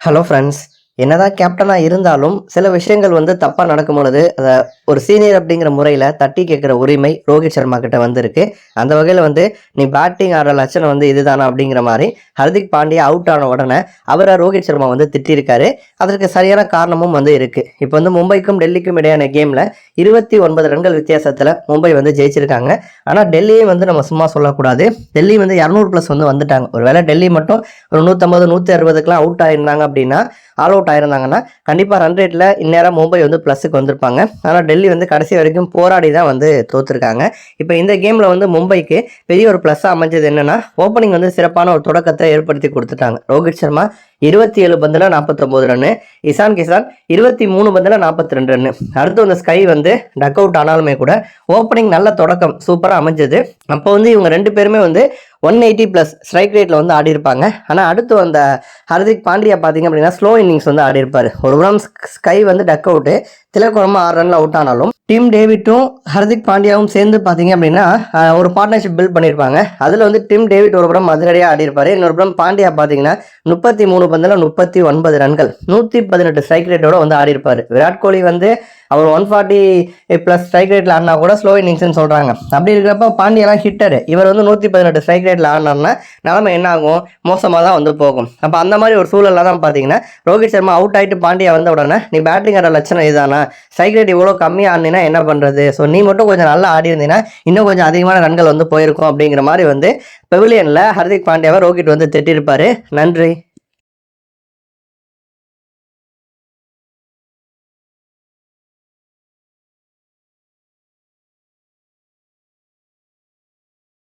Hello friends என்னதான் கேப்டனாக இருந்தாலும் சில விஷயங்கள் வந்து தப்பாக நடக்கும் பொழுது அதை ஒரு சீனியர் அப்படிங்கிற முறையில் தட்டி கேட்குற உரிமை ரோஹித் சர்மா கிட்ட வந்திருக்கு. அந்த வகையில் வந்து நீ பேட்டிங் ஆடுற லட்சணம் வந்து இதுதானா அப்படிங்கிற மாதிரி ஹர்திக் பாண்டியா அவுட் ஆன உடனே அவரை ரோஹித் சர்மா வந்து திட்டிருக்காரு அதற்கு சரியான காரணமும் வந்து இருக்குது இப்போ வந்து மும்பைக்கும் டெல்லிக்கும் இடையான கேமில் இருபத்தி ஒன்பது ரன்கள் வித்தியாசத்தில் மும்பை வந்து ஜெயிச்சிருக்காங்க. ஆனால் டெல்லியும் வந்து நம்ம சும்மா சொல்லக்கூடாது. டெல்லி வந்து இரநூறு ப்ளஸ் வந்து வந்துட்டாங்க. ஒருவேளை டெல்லி மட்டும் ஒரு நூற்றம்பது நூற்றி அறுபதுக்குலாம் அவுட் ஆயிருந்தாங்க அப்படின்னா ஆல் அவுட் ஆயிருந்தாங்கன்னா கண்டிப்பாக ரன் ரேட்டில் இந்நேரம் மும்பை வந்து ப்ளஸுக்கு வந்திருப்பாங்க. ஆனால் டெல்லி வந்து கடைசி வரைக்கும் போராடி தான் வந்து தோற்றுருக்காங்க இப்போ இந்த கேமில் வந்து மும்பைக்கு பெரிய ஒரு ப்ளஸ்ஸாக அமைஞ்சது என்னென்னா ஓப்பனிங் வந்து சிறப்பான ஒரு தொடக்கத்தை ஏற்படுத்தி கொடுத்துட்டாங்க. ரோஹித் சர்மா இருபத்தி ஏழு பந்தில் நாற்பத்தொம்போது ரன்னு இசான் கிசான் இருபத்தி மூணு பந்தில் நாற்பத்தி ரெண்டு ரன்னு. அடுத்து வந்த ஸ்கை வந்து டக் அவுட் ஆனாலுமே கூட ஓப்பனிங் நல்ல தொடக்கம் சூப்பராக அமைஞ்சது. அப்போ வந்து இவங்க ரெண்டு பேருமே வந்து ஒன் எயிட்டி ப்ளஸ் ஸ்ட்ரைக் ரேட்டில் வந்து ஆடி இருப்பாங்க ஆனால் அடுத்து அந்த ஹர்திக் பாண்டியா பார்த்தீங்க அப்படின்னா ஸ்லோ இன்னிங்ஸ் வந்து ஆடி இருப்பார் ஒரு புறம் ஸ்கை வந்து டக் அவுட்டு திலக்குறமா ஆறு ரனில் அவுட் ஆனாலும் டீம் டேவிட்டும் ஹர்திக் பாண்டியாவும் சேர்ந்து பார்த்தீங்க அப்படின்னா ஒரு பார்ட்னர்ஷிப் பில்ட் பண்ணியிருப்பாங்க. அதில் வந்து டீம் டேவிட் ஒரு புறம் அதிரடியாக ஆடிருப்பார் இன்னொரு புறம் பாண்டியா பார்த்தீங்கன்னா முப்பத்தி மூணு பந்தில் முப்பத்தி ஒன்பது ரன்கள் நூற்றி பதினெட்டு ஸ்ட்ரைக் ரேட்டோட வந்து ஆடிருப்பார் விராட் கோலி வந்து அவர் ஒன் ஃபார்ட்டி ப்ளஸ் ஸ்ட்ரைக் ரேட்டில் ஆடினா கூட ஸ்லோ இன்னிங்ஸ்னு சொல்கிறாங்க அப்படி இருக்கிறப்ப பாண்டியெல்லாம் ஹிட்டர் இவர் வந்து நூற்றி பதினெட்டு ஸ்ட்ரைக் ரேட்டில் ஆடினார்னா நிலமை என்ன ஆகும்? மோசமாக தான் வந்து போகும். அப்போ அந்த மாதிரி ஒரு சூழலில் தான் பார்த்தீங்கன்னா ரோஹித் சர்மா அவுட் ஆகிட்டு பாண்டியா வந்த உடனே நீ பேட்டிங் ஆடுற லட்சணம் இதுதானா? ஸ்ட்ரைக் ரேட் இவ்வளோ கம்மியாக ஆடினா என்ன பண்ணுறது ஸோ நீ மட்டும் கொஞ்சம் நல்லா ஆடி இருந்தீங்கன்னா இன்னும் கொஞ்சம் அதிகமான ரன்கள் வந்து போயிருக்கும். அப்படிங்கிற மாதிரி வந்து பெவிலியனில் ஹர்திக் பாண்டியாவை ரோஹித் வந்து திட்டிருப்பார். நன்றி.